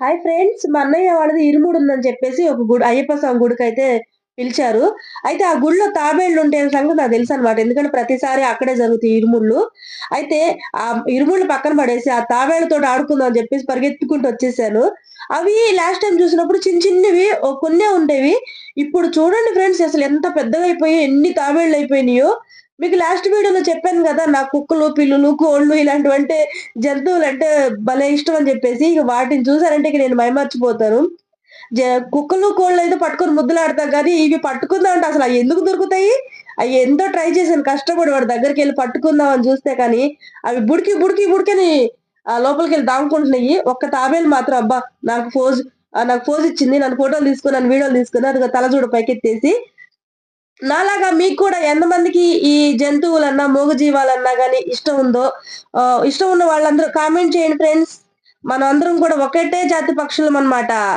Hi friends మా అన్నయ్య వాళ్ళది ఇరుముడు ఉందని చెప్పేసి ఒక గుడి అయ్యప్ప స్వామి గుడికి అయితే పిలిచారు. అయితే ఆ గుడిలో తాబేళ్ళు ఉంటే సంగతి నాకు తెలుసు అనమాట ఎందుకంటే ప్రతిసారి అక్కడే జరుగుతాయి ఇరుముళ్ళు. అయితే ఆ ఇరుముళ్ళు పక్కన పడేసి ఆ తాబేళ్ళతో ఆడుకుందాం అని చెప్పేసి పరిగెత్తుకుంటూ వచ్చేసాను. అవి లాస్ట్ టైం చూసినప్పుడు చిన్న చిన్నవి కొన్నే ఉండేవి. ఇప్పుడు చూడండి ఫ్రెండ్స్ అసలు ఎంత పెద్దగా అయిపోయి ఎన్ని తాబేళ్ళు అయిపోయినాయో. మీకు లాస్ట్ వీడియోలో చెప్పాను కదా నా కుక్కలు పిల్లులు కోళ్ళు ఇలాంటివి అంటే జంతువులు అంటే భలే ఇష్టం అని చెప్పేసి ఇక వాటిని చూసారంటే ఇక నేను మైమర్చిపోతాను. జ- కుక్కలు కోళ్ళు అయితే పట్టుకొని ముద్దులాడతాం కానీ ఇవి పట్టుకుందాం అంటే అసలు అవి ఎందుకు దొరుకుతాయి? అవి ఎంతో ట్రై చేశాను కష్టపడి వాడి దగ్గరికి వెళ్ళి పట్టుకుందాం అని చూస్తే కానీ అవి బుడికి బుడికి బుడికని ఆ లోపలికి వెళ్ళి దాముకుంటున్నాయి. ఒక్క తాబేలు మాత్రం అబ్బా నాకు ఫోజ్ నాకు ఫోజ్ ఇచ్చింది నన్ను ఫోటోలు తీసుకున్నాను వీడియోలు తీసుకున్నాను అది తల చూడ పైకెత్తేసి నాలాగా మీకు కూడా ఎంతమందికి ఈ జంతువులన్నా మూగజీవాలన్నా కానీ ఇష్టం ఉందో ఆ, ఇష్టం ఉన్న వాళ్ళందరూ కామెంట్ చేయండి ఫ్రెండ్స్. మనం అందరం కూడా ఒకటే జాతి పక్షులం అన్నమాట